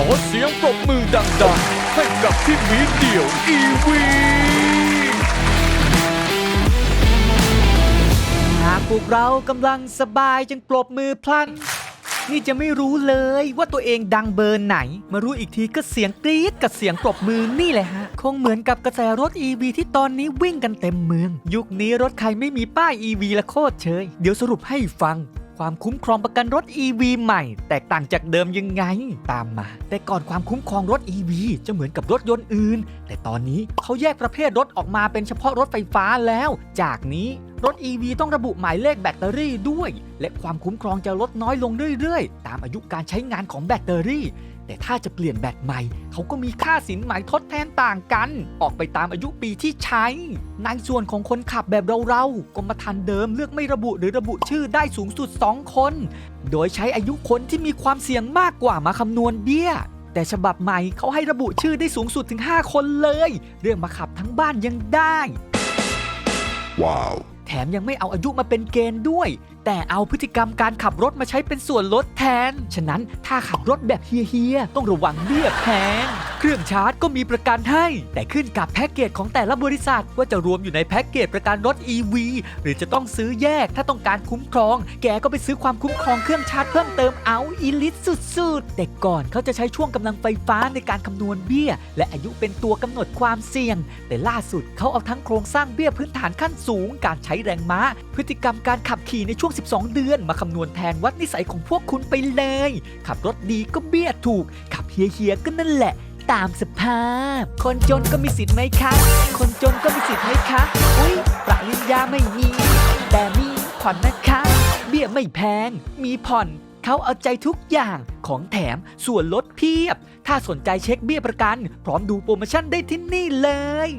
อเสียงปรบมือดังๆ ให้กับพี่หมีเดี่ยวอีวีหากพวกเรากำลังสบายจึงปรบมือพลัน นี่จะไม่รู้เลยว่าตัวเองดังเบอร์ไหน มารู้อีกทีก็เสียงกรี๊ดกับเสียงปรบมือนี่แหละฮะ คงเหมือนกับกระแสรถ EV ที่ตอนนี้วิ่งกันเต็มเมือง ยุคนี้รถใครไม่มีป้าย EV ละโคตรเชย เดี๋ยวสรุปให้ฟัง ความคุ้มครองประกันรถ EV ใหม่ แตกต่างจากเดิมยังไงตามมา แต่ก่อนความคุ้มครองรถ EV จะเหมือนกับรถยนต์อื่น แต่ตอนนี้เขาแยกประเภทรถออกมาเป็นเฉพาะรถไฟฟ้าแล้ว จากนี้ รถ EV ต้องระบุหมายเลขแบตเตอรี่ด้วย และความคุ้มครองจะลดน้อยลงเรื่อยๆ ตามอายุการใช้งานของแบตเตอรี่ แต่ถ้าจะเปลี่ยนแบตใหม่ เขาก็มีค่าสินไหมทดแทนต่างกัน ออกไปตามอายุปีที่ใช้ ในส่วนของคนขับแบบเราๆกรมธรรม์เดิมเลือกไม่ระบุหรือระบุชื่อได้สูงสุด 2 คน โดยใช้อายุคนที่มีความเสี่ยงมากกว่ามาคำนวณเบี้ยแต่ฉบับใหม่เขาให้ระบุชื่อได้สูงสุดถึง 5 คนเลย เรื่องมาขับทั้งบ้านยังได้ ว้าว แถมยังไม่เอาอายุมาเป็นเกณฑ์ด้วย แต่เอาพฤติกรรมการขับรถมาใช้เป็นส่วนลดแทน ฉะนั้นถ้าขับรถแบบเฮียๆต้องระวังเบี้ยแพง เครื่องชาร์จก็มีประกันให้ แต่ขึ้นกับแพ็กเกจของแต่ละบริษัทว่าจะรวมอยู่ในแพ็กเกจประกันรถ EV หรือจะต้องซื้อแยกถ้าต้องการคุ้มครอง แกก็ไปซื้อความคุ้มครองเครื่องชาร์จเพิ่มเติมเอาอีลิตสุดๆ แต่ก่อนเขาจะใช้ช่วงกำลังไฟฟ้าในการคำนวณเบี้ย และอายุเป็นตัวกำหนดความเสี่ยง แต่ล่าสุดเขาเอาทั้งโครงสร้างเบี้ยพื้นฐานขั้นสูง การใช้แรงม้า พฤติกรรมการขับขี่ในช่วง 12 เดือน มาคำนวณแทนวัดนิสัยของพวกคุณไปเลย ขับรถดีก็เบี้ยถูก ขับเฮียๆก็นั่นแหละ ตามสภาพ คนจนก็มีสิทธิ์ไหมคะ คนจนก็มีสิทธิ์ไหมคะ อุ้ยปริญญาไม่มี แต่มีผ่อนนะคะ เบี้ยไม่แพง มีผ่อน เขาเอาใจทุกอย่าง ของแถม ส่วนลดเพียบ ถ้าสนใจเช็คเบี้ยประกัน พร้อมดูโปรโมชั่นได้ที่นี่เลย